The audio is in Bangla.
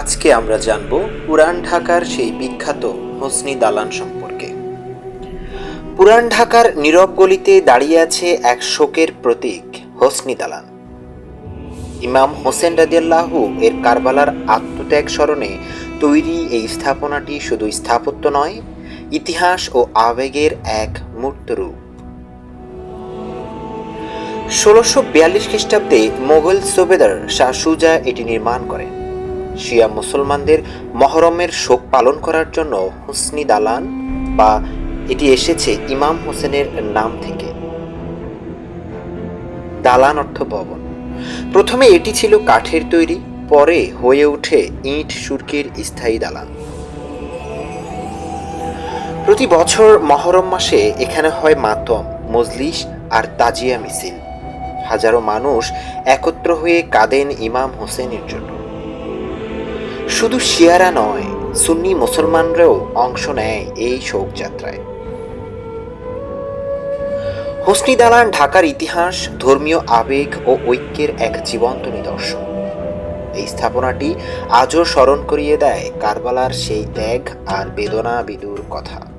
আজকে আমরা জানব পুরান ঢাকার সেই বিখ্যাত হোসনি দালান সম্পর্কে। পুরান ঢাকার নীরব গলিতে দাঁড়িয়ে আছে এক শোকের প্রতীক, হোসনি দালান। ইমাম হোসেন রাদিয়াল্লাহু এর কারবালার আত্মত্যাগ স্মরণে তৈরি এই স্থাপনাটি শুধু স্থাপত্য নয়, ইতিহাস ও আবেগের এক মূর্ত রূপ। ষোলোশো বিয়াল্লিশ খ্রিস্টাব্দে মোগল সুবেদার শাহ সুজা এটি নির্মাণ করেন। শিয়া মুসলমানদের মহরমের শোক পালন করার জন্য হুসনি দালান বা এটি এসেছে ইমাম হোসেনের নাম থেকে। দালান অর্থ ভবন। প্রথমে এটি ছিল কাঠের তৈরি, পরে হয়ে ওঠে ইট, সুরকির স্থায়ী দালান। প্রতি বছর মহরম মাসে এখানে হয় মাতম, মজলিস আর তাজিয়া মিছিল। হাজারো মানুষ একত্র হয়ে কাঁদেন ইমাম হোসেনের জন্য। শুধু শিয়ারা নয়, সুন্নি মুসলমানরাও অংশ নেয় এই শোকযাত্রায়। হোসনি দালান ঢাকার ইতিহাস, ধর্মীয় আবেগ ও ঐক্যের এক জীবন্ত নিদর্শন। এই স্থাপনাটি আজও স্মরণ করিয়ে দেয় কারবালার সেই ত্যাগ আর বেদনা বিদুর কথা।